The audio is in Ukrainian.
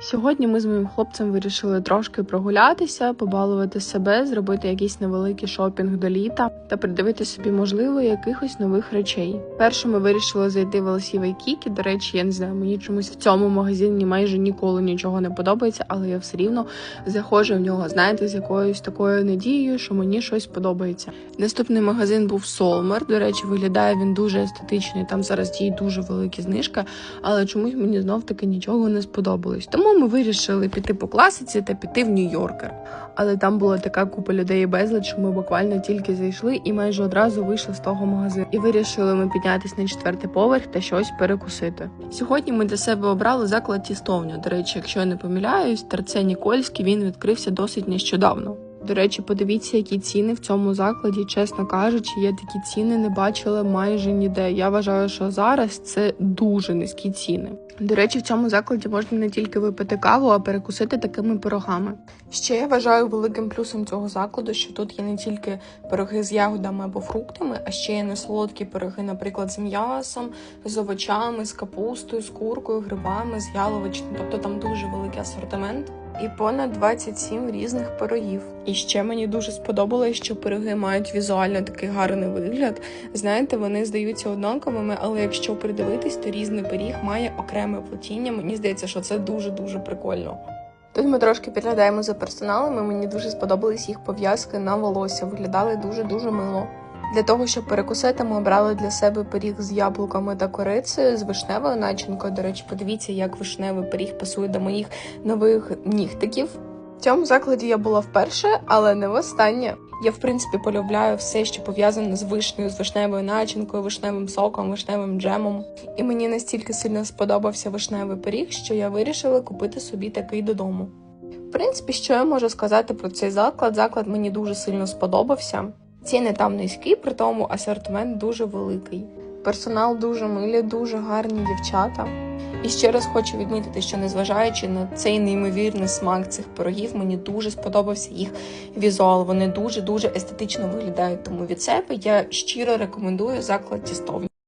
Сьогодні ми з моїм хлопцем вирішили трошки прогулятися, побалувати себе, зробити якийсь невеликий шопінг до літа та придивити собі, можливо, якихось нових речей. Перше ми вирішили зайти в Велосівий Кікі. До речі, я не знаю, мені чомусь в цьому магазині майже ніколи нічого не подобається, але я все рівно заходжу в нього, знаєте, з якоюсь такою надією, що мені щось подобається. Наступний магазин був Солмер. До речі, виглядає він дуже естетичний. Там зараз діє дуже великі знижки, але чомусь мені знов таки нічого не сподобалось. Тому ми вирішили піти по класиці та піти в Нью-Йоркер. Але там була така купа людей і безлад, що ми буквально тільки зайшли і майже одразу вийшли з того магазину. І вирішили ми піднятися на четвертий поверх та щось перекусити. Сьогодні ми для себе обрали заклад тістовню. До речі, якщо я не помиляюсь, Терце Нікольський він відкрився досить нещодавно. До речі, подивіться, які ціни в цьому закладі, чесно кажучи, я такі ціни не бачила майже ніде. Я вважаю, що зараз це дуже низькі ціни. До речі, в цьому закладі можна не тільки випити каву, а перекусити такими пирогами. Ще я вважаю великим плюсом цього закладу, що тут є не тільки пироги з ягодами або фруктами, а ще є несолодкі пироги, наприклад, з м'ясом, з овочами, з капустою, з куркою, грибами, з яловичним. Тобто там дуже великий асортимент. І понад 27 різних пирогів. І ще мені дуже сподобалось, що пироги мають візуально такий гарний вигляд. Знаєте, вони здаються однаковими, але якщо придивитись, то різний пиріг має окреме плетіння. Мені здається, що це дуже дуже прикольно. Тут ми трошки підглядаємо за персоналом, і мені дуже сподобались їх пов'язки на волосся. Виглядали дуже дуже мило. Для того, щоб перекусити, ми обрали для себе пиріг з яблуками та корицею, з вишневою начинкою. До речі, подивіться, як вишневий пиріг пасує до моїх нових нігтиків. В цьому закладі я була вперше, але не востаннє. Я, в принципі, полюбляю все, що пов'язане з вишнею, з вишневою начинкою, вишневим соком, вишневим джемом. І мені настільки сильно сподобався вишневий пиріг, що я вирішила купити собі такий додому. В принципі, що я можу сказати про цей заклад? Заклад мені дуже сильно сподобався. Ціни там низькі, при тому асортимент дуже великий. Персонал дуже милі, дуже гарні дівчата. І ще раз хочу відмітити, що незважаючи на цей неймовірний смак цих пирогів, мені дуже сподобався їх візуал. Вони дуже дуже естетично виглядають. Тому від себе я щиро рекомендую заклад тістовня.